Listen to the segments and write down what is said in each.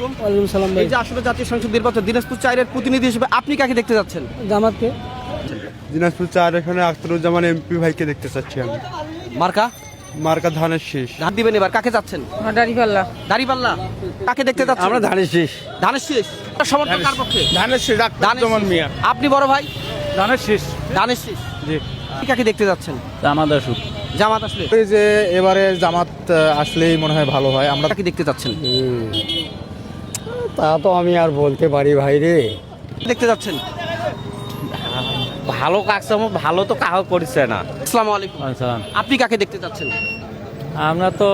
ওয়ালাইকুম সালাম ভাই। এই যে আসলে জাতীয় সংসদ নির্বাচন দিনাজপুর চাইরের প্রতিনিধি হিসেবে আপনি কাকে দেখতে যাচ্ছেন? জামাতকে। দিনাজপুর চার এখানে আখতারুজ্জামান এমপি ভাইকে দেখতে চাচ্ছি আমি। মার্কা? মার্কা ধানের শেষ। ধান দিবেন এবার কাকে যাচ্ছেন? দাঁড়িপাল্লা দাড়িপাল্লা। কাকে দেখতে যাচ্ছেন? আমরা ধানের শেষ। ধানের শেষ। সমর্থন কার পক্ষে? ধানের শেষ শেষ। আপনি বড় ভাই? ধানের শেষ। ধানের শেষ। জি। আপনি কাকে দেখতে যাচ্ছেন? সুখ জামাত আসলে? এই যে এবারে জামাত আসলেই মনে হয় ভালো হয়। আমরা কাকে দেখতে যাচ্ছেন? তা তো আমি আর বলতে পারি ভাই রে। দেখতে যাচ্ছেন? ভালো কাকসাম ভালো তো কাহ করছে না। আসসালামু আলাইকুম। আপনি কাকে দেখতে যাচ্ছেন? আমরা তো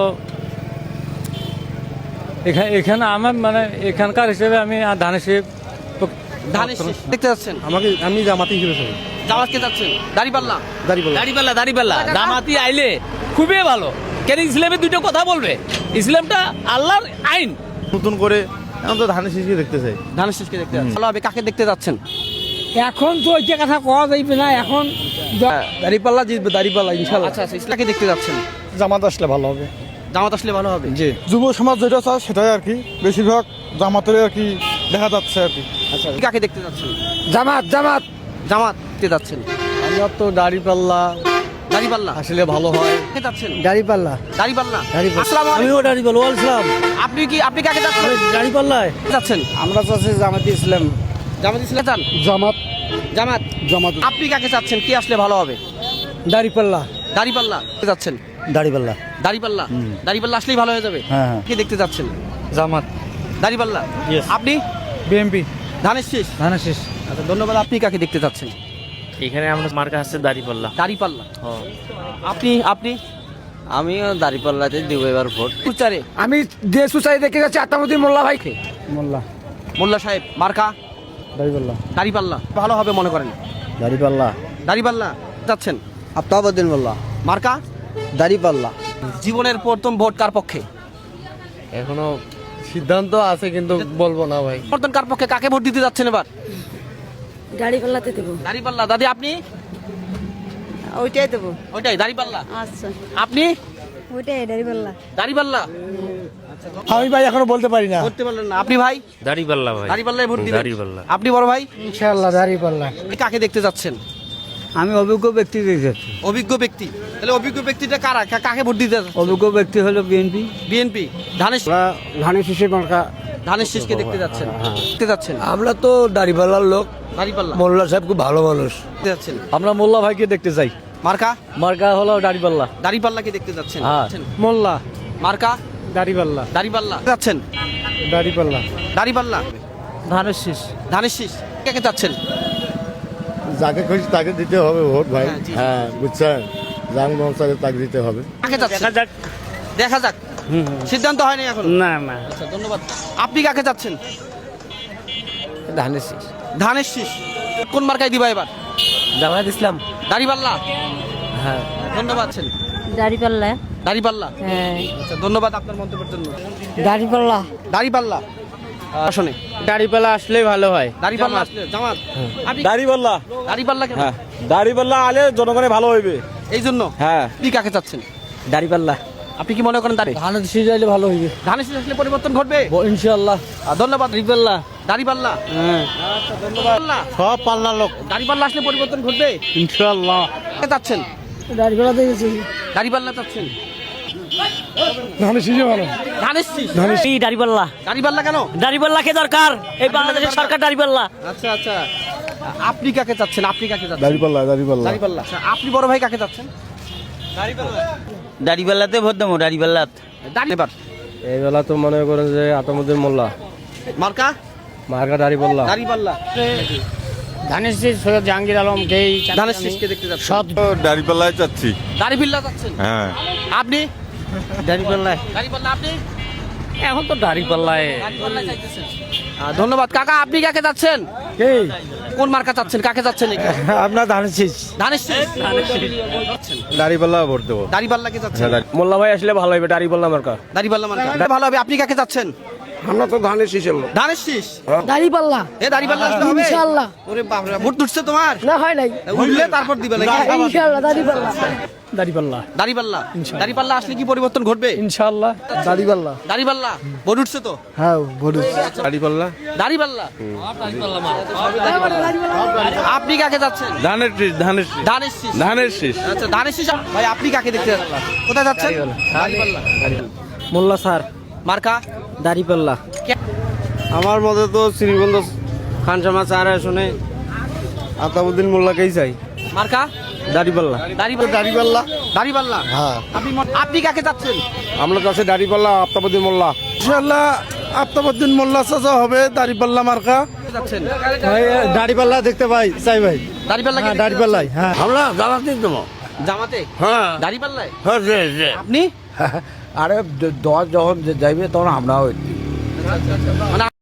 এখানে এখানে আমার মানে এখানকার হিসেবে আমি ধানের হিসেবে ধানের দেখতে যাচ্ছেন? আমাকে আমি জামাতি হিসেবে চাই। জামাতকে যাচ্ছেন? দাড়িপাল্লা? দাড়িপাল্লা। দাড়িপাল্লা জামাতি আইলে খুবই ভালো। কেন ইসলামে দুটো কথা বলবে? ইসলামটা আল্লাহর আইন। নতুন করে এখন তো ধানের শেষই দেখতে চাই। ধানের শেষকে দেখতে যাচ্ছেন। ভালো হবে কাকে দেখতে যাচ্ছেন? এখন তো ওইটা কথা কওয়া যাইবে না এখন দাড়িপাল্লা জিতবে দাড়িপাল্লা ইনশাআল্লাহ আচ্ছা আচ্ছা ইসলামকে দেখতে যাচ্ছেন? জামাত আসলে ভালো হবে। জামাত আসলে ভালো হবে? জি। যুব সমাজ যেটা চায় সেটাই আর কি। বেশিরভাগ জামাতের আর কি দেখা যাচ্ছে আর কি। আচ্ছা কাকে দেখতে যাচ্ছেন? জামাত জামাত। জামাত দেখতে যাচ্ছেন। আমরা তো দাড়িপাল্লা দাড়িপাল্লা। আসলে ভালো হয়। কাকে যাচ্ছেন দাড়িপাল্লা। দাড়িপাল্লা। দাড়িপাল্লা। আসসালামু আলাইকুম। আমিও দাড়িপাল্লা আপনি কি আপনি কাকে যাচ্ছেন? দাড়িপাল্লায়। যাচ্ছেন। আমরা চাচ্ছি জামাতি ইসলাম। জামাত ইসলাম জামাত। জামাত। জামাত। আপনি কাকে চাচ্ছেন কি আসলে ভালো হবে? দাড়িপাল্লা। দাড়িপাল্লা। যাচ্ছেন? দাড়িপাল্লা। দাড়িপাল্লা। দাড়িপাল্লা আসলেই ভালো হয়ে যাবে। হ্যাঁ, হ্যাঁ। কি দেখতে যাচ্ছেন? জামাত। দাড়িপাল্লা। আপনি? বিএমপি ধানের শেষ। ধানের শেষ। আচ্ছা ধন্যবাদ। আপনি কাকে দেখতে যাচ্ছেন? এখানে আমরা মার্কা আছে দাড়িপাল্লা। দাড়িপাল্লা। আপনি আপনি? আমিও দাঁড়িপাল্লাতে দিব এবার ভোট। উচ্চারে আমি যে সুসাই দেখে যাচ্ছি আত্মামুদ্দিন মোল্লা ভাইকে। মোল্লা। মোল্লা সাহেব মার্কা? দাড়িপাল্লা। দাড়িপাল্লা। ভালো হবে মনে করেন? দাড়িপাল্লা। দাড়িপাল্লা। যাচ্ছেন? আফতাবুদ্দিন মোল্লা। মার্কা? দাঁড়িপাল্লা। জীবনের প্রথম ভোট কার পক্ষে? এখনও সিদ্ধান্ত আছে কিন্তু বলব না ভাই। প্রথম কার পক্ষে? কাকে ভোট দিতে যাচ্ছেন এবার? দাড়িপাল্লাতে দেবো। দাড়িপাল্লা দাদি আপনি? ওইটাই দেবো। ওইটাই দাড়িপাল্লা? আচ্ছা। আপনি? ওইটাই দাড়িপাল্লা। দাড়িপাল্লা? আমি ভাই এখনও বলতে পারি না। করতে পারলেন না। আপনি ভাই? দাড়িপাল্লা ভাই। দাড়িপাল্লায় ভোট দিবেন। দাড়িপাল্লা। আপনি বড় ভাই? ইনশাআল্লাহ দাড়িপাল্লা। আপনি কাকে দেখতে যাচ্ছেন? আমি অভিজ্ঞ ব্যক্তি দেখেছি অভিজ্ঞ ব্যক্তি। তাহলে অভিজ্ঞ ব্যক্তিটা কারা? কা- কাকে ভোট দিতে অভিজ্ঞ ব্যক্তি হলো বিএনপি। বিএনপি। ধানের ধানের মার্কা ধানের শেষকে দেখতে যাচ্ছেন। দেখতে যাচ্ছেন? আমরা তো দাড়িপাল্লার লোক। দাড়িপাল্লা। মোল্লা সাহেব খুব ভালো মানুষ। দেখতে যাচ্ছেন। আমরা মোল্লা ভাইকে দেখতে চাই। মার্কা? মার্কা হলো দাড়িপাল্লা। দাড়িপাল্লাকে দেখতে যাচ্ছেন। হ্যাঁ। মোল্লা। মার্কা? দাড়িপাল্লা। দাড়িপাল্লা। যাচ্ছেন। দাড়িপাল্লা। দাড়িপাল্লা। ধানের শীষ। ধানের শীষ। কাকে যাচ্ছেন? যাকে খুশি তাকে দিতে হবে ভোট ভাই। হ্যাঁ, হ্যাঁ বুঝছেন? মন চাইলে তাকে দিতে হবে। কাকে যাচ্ছেন? দেখা যাক। সিদ্ধান্ত হয়নি এখন? না না। আচ্ছা ধন্যবাদ। আপনি কাকে যাচ্ছেন ধানের শীষ ধানের শীষ কোন মার্কায় দিবা এবার? জামাত ইসলাম। দাড়িপাল্লা? হ্যাঁ। ধন্যবাদ ছেন দাড়িপাল্লা। দাড়িপাল্লা? হ্যাঁ। আচ্ছা ধন্যবাদ আপনার মন্তব্যের জন্য। দাড়িপাল্লা। দাড়িপাল্লা? আসনে দাড়িপাল্লা আসলেই ভালো হয়। দাড়িপাল্লা আসলে জামাত। আপনি দাড়িপাল্লা। দাড়িপাল্লা কেন? হ্যাঁ। দাড়িপাল্লা আলে জনগণে ভালো হইবে। এই জন্য? হ্যাঁ। আপনি কাকে চাচ্ছেন? দাড়িপাল্লা। আপনি কি মনে করেন দাড়ি ধানের শীষ আইলে ভালো হইবে। ধানের শীষ আসলে পরিবর্তন ঘটবে? ইনশাআল্লাহ। আহ, ধন্যবাদ দাড়িপাল্লা। দাড়িপাল্লা? হ্যাঁ। আচ্ছা ধন্যবাদ। সব পাল্লা লোক। দাড়িপাল্লা আসলে পরিবর্তন ঘটবে? ইনশাআল্লাহ। কাকে চাচ্ছেন? দাড়িপাল্লা দেখেছি দাড়িপাল্লা চাচ্ছেন? আচ্ছা আচ্ছা। আপনি কাকে চাচ্ছেন? আপনি কাকে চাচ্ছেন? আচ্ছা, আপনি বড় ভাই কাকে চাচ্ছেন? দাড়িপাল্লাতে ভোট দেবো দাড়িপাল্লাত এই বেলা তো মনে করেন যে আতামুদ্দিন মোল্লা। মার্কা? মার্কা দাড়িপাল্লা। দাড়িপাল্লা। ধানের শীষ সৈয়দ জাহাঙ্গীর আলম গেই ধানের শীষকে দেখতে যাচ্ছেন সব দাড়িপাল্লায় চাচ্ছি দাড়িপাল্লা চাচ্ছেন হ্যাঁ। আপনি? দাড়িপাল্লা দাড়িপাল্লা আপনি? এখন তো দাড়িপাল্লায়। দাড়িপাল্লা চাইতেছেন ধন্যবাদ। কাকা আপনি কাকে যাচ্ছেন? কোন মার্কা চাচ্ছেন? কাকে? আপনার ধানের শীষ ধানের শীষ দাড়িপাল্লা ভোট দেবো। দাড়িপাল্লাকে যাচ্ছেন মোল্লা ভাই আসলে ভালো হইবে দাড়িপাল্লা মার্কা। দাড়িপাল্লা মার্কা। ভালো হবে আপনি কাকে যাচ্ছেন আমরা তো ধানের শীষের লোক ধানের শীষ দাড়িপাল্লা। এ দাড়িপাল্লা আসলে হবে? ইনশাআল্লাহ ওরে বাপরে ভোট উঠছে তোমার? না হয় নাই। উঠলে তারপর দিবে নাকি? ইনশাআল্লাহ দাড়িপাল্লা। দাড়িপাল্লা। দাড়িপাল্লা? দাড়িপাল্লা আসলে কি পরিবর্তন ঘটবে? ইনশাআল্লাহ দাড়িপাল্লা। দাড়িপাল্লা? ভোট উঠছে তো? হ্যাঁ ভোট দাড়িপাল্লা? দাড়িপাল্লা? আপনি কাকে যাচ্ছেন? ধানের শীষ ধানের শীষ। ধানের শীষ। ধানের শীষ। আচ্ছা ধানের শীষ ভাই আপনি কাকে দেখতে যাচ্ছেন? কোথায় যাচ্ছেন? দাড়িপাল্লা। মোল্লা স্যার। মার্কা? দাড়িপাল্লা। আমার মতে তো শ্রীগন্ধ খানসামা চার আসনে আতাবুদ্দিন মোল্লাকেই চাই। মার্কা? দাড়িপাল্লা। দাড়িপাল্লা। দাড়িপাল্লা? দাড়িপাল্লা? হ্যাঁ। আপনি মত- আপনি কাকে যাচ্ছেন আমরা দাড়িপাল্লা মোল্লা। ইনশাল্লাহ আফতাবুদ্দিন মোল্লা চাচা হবে দাড়িপাল্লা মার্কা। যাচ্ছেন দাড়িপাল্লা দেখতে পাই চাই ভাই। দাড়িপাল্লা হ্যাঁ দাড়িপাল্লাই হ্যাঁ। আমরা জানাতেই দেবো। জামাতে? হ্যাঁ। দাড়িপাল্লায়? হ্যাঁ আপনি? আরে দশ যখন যাইবে তখন আমরাও মানে